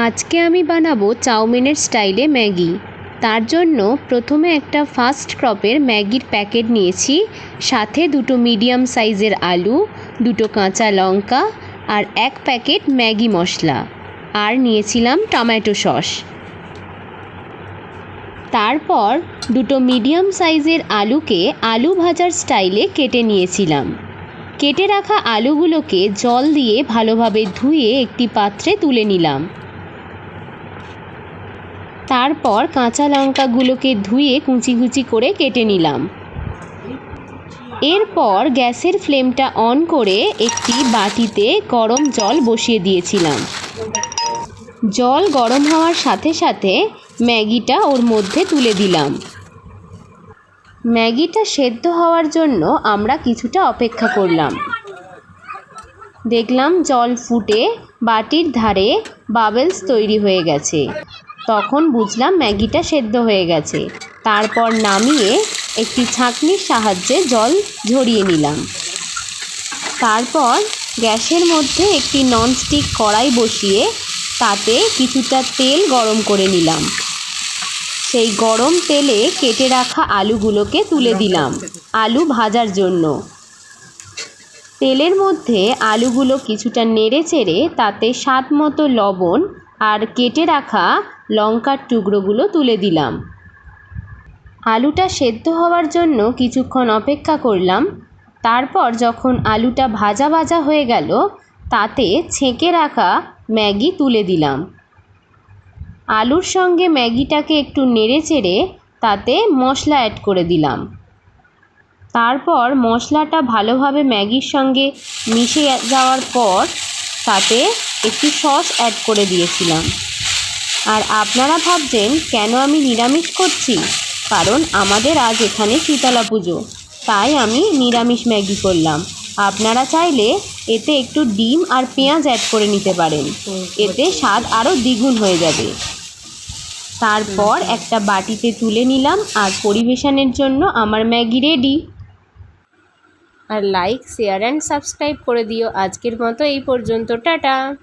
আজকে আমি বানাবো চাউমিনের স্টাইলে ম্যাগি। তার জন্য প্রথমে একটা ফার্স্ট ক্রপের ম্যাগির প্যাকেট নিয়েছি, সাথে দুটো মিডিয়াম সাইজের আলু, দুটো কাঁচা লঙ্কা আর এক প্যাকেট ম্যাগি মশলা। আর নিয়েছিলাম টমেটো সস। তারপর দুটো মিডিয়াম সাইজের আলুকে আলু ভাজার স্টাইলে কেটে নিয়েছিলাম। কেটে রাখা আলুগুলোকে জল দিয়ে ভালোভাবে ধুয়ে একটি পাত্রে তুলে নিলাম। তারপর কাঁচা লঙ্কাগুলোকে ধুয়ে কুচি কুচি করে কেটে নিলাম। এরপর গ্যাসের ফ্লেমটা অন করে একটি বাটিতে গরম জল বসিয়ে দিয়েছিলাম। জল গরম হওয়ার সাথে সাথে ম্যাগিটা ওর মধ্যে তুলে দিলাম। ম্যাগিটা সেদ্ধ হওয়ার জন্য আমরা কিছুটা অপেক্ষা করলাম। দেখলাম জল ফুটে বাটির ধারে বাবেলস তৈরি হয়ে গেছে। তখন বুঝলাম ম্যাগিটা সেদ্ধ হয়ে গেছে। তারপর নামিয়ে একটি ছাঁকনির সাহায্যে জল ঝরিয়ে নিলাম। তারপর গ্যাসের মধ্যে একটি ননস্টিক কড়াই বসিয়ে তাতে কিছুটা তেল গরম করে নিলাম। সেই গরম তেলে কেটে রাখা আলুগুলোকে তুলে দিলাম আলু ভাজার জন্য। তেলের মধ্যে আলুগুলো কিছুটা নেড়ে চেড়ে তাতে স্বাদ মতো লবণ আর কেটে রাখা লঙ্কার টুকরোগুলো তুলে দিলাম। আলুটা সেদ্ধ হওয়ার জন্য কিছুক্ষণ অপেক্ষা করলাম। তারপর যখন আলুটা ভাজা ভাজা হয়ে গেল, তাতে ছেঁকে রাখা ম্যাগি তুলে দিলাম। আলুর সঙ্গে ম্যাগিটাকে একটু নেড়ে চেড়ে তাতে মশলা অ্যাড করে দিলাম। তারপর মশলাটা ভালোভাবে ম্যাগির সঙ্গে মিশে যাওয়ার পর তাতে একটি সস অ্যাড করে দিয়েছিলাম। আর আপনারা ভাবছেন, কেন আমি নিরামিষ করছি? কারণ আমাদের আজ এখানে শীতলা পুজো। তাই আমি নিরামিষ ম্যাগি করলাম। আপনারা চাইলে এতে একটু ডিম আর পেঁয়াজ অ্যাড করে নিতে পারেন। এতে স্বাদ আরও দ্বিগুণ হয়ে যাবে। তারপর একটা বাটিতে তুলে নিলাম আর পরিবেশনের জন্য আমার ম্যাগি রেডি আর লাইক শেয়ার অ্যান্ড সাবস্ক্রাইব করে দিও। আজকের মতো এই পর্যন্ত। টাটা!